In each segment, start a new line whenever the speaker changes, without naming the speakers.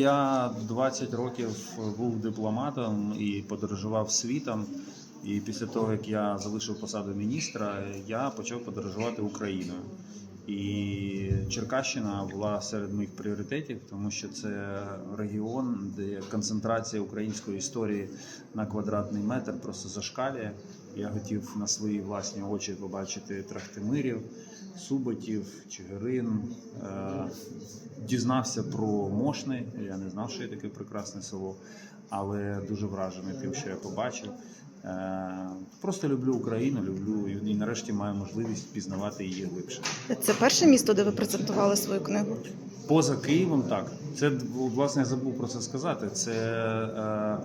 Я 20 років був дипломатом і подорожував світом. І після того, як я залишив посаду міністра, я почав подорожувати Україною. І Черкащина була серед моїх пріоритетів, тому що це регіон, де концентрація української історії на квадратний метр просто зашкалює. Я хотів на свої власні очі побачити Трахтимирів, Суботів, Чигирин. Дізнався про Мошни. Я не знав, що є таке прекрасне село, але дуже вражений тим, що я побачив. Е, Просто люблю Україну, люблю і нарешті маю можливість пізнавати її глибше.
Це перше місто, де ви презентували свою книгу.
Поза Києвом, так. Це власне я забув про це сказати. Це е,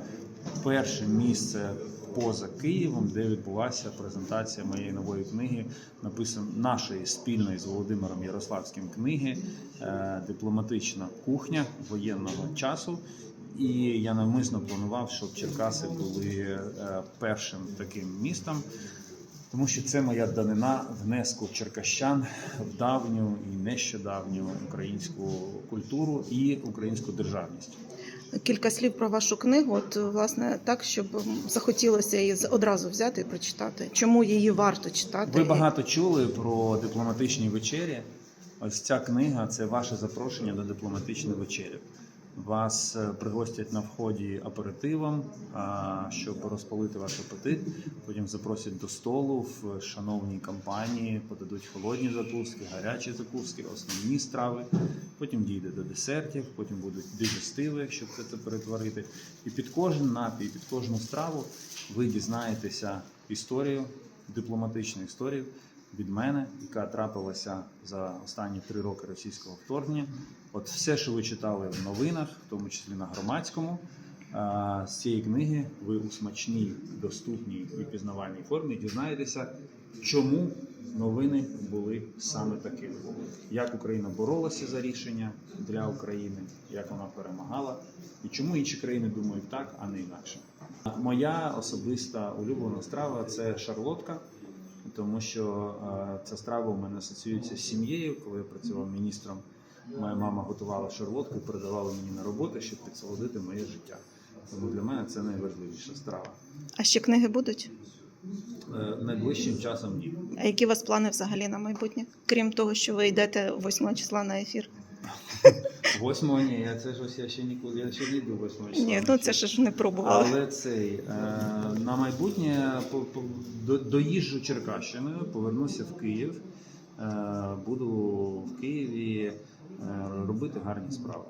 перше місце поза Києвом, де відбулася презентація моєї нової книги, написано нашої спільної з Володимиром Ярославським книги е, Дипломатична кухня воєнного часу. І я навмисно планував, щоб Черкаси були е, першим таким містом. Тому що це моя данина внеску черкащан в давню і нещодавню українську культуру і українську державність.
Кілька слів про вашу книгу. От власне так, щоб захотілося її одразу взяти і прочитати. Чому її варто читати?
Ви багато чули про дипломатичні вечері. Ось ця книга це ваше запрошення до дипломатичної вечері. Вас е, пригостять на вході аперитивом, щоб розпалити ваш апетит. Потім запросять до столу в шановній компанії, подадуть холодні закуски, гарячі закуски, основні страви. Потім дійде до десертів, потім будуть дигестиви, щоб це перетворити. І під кожен напій, під кожну страву ви дізнаєтеся історію, дипломатичну історію від мене, яка трапилася за останні три роки російського вторгнення. От все, що ви читали в новинах, в тому числі на громадському, з цієї книги ви у смачній, доступній і пізнавальній формі дізнаєтеся, чому новини були саме такими. Як Україна боролася за рішення для України, як вона перемагала, і чому інші країни думають так, а не інакше. Моя особиста улюблена страва це шарлотка, тому що е, ця страва у мене асоціюється з сім'єю. Коли я працював міністром, моя мама готувала шарлотку і передавала мені на роботу, щоб підсолодити моє життя. Тому для мене це найважливіша страва.
А ще книги будуть?
Е, Найближчим часом ні.
А які у вас плани взагалі на майбутнє? Крім того, що ви йдете 8 числа на ефір?
Восьмого ні, я це ж ось я ще нікуди, я ще не йду восьмого числа.
Ні, ну це ж не пробували.
Але цей е, на майбутнє по, по, до, доїжджу Черкащиною, повернуся в Київ. Е, буду в Києві е, робити гарні справи.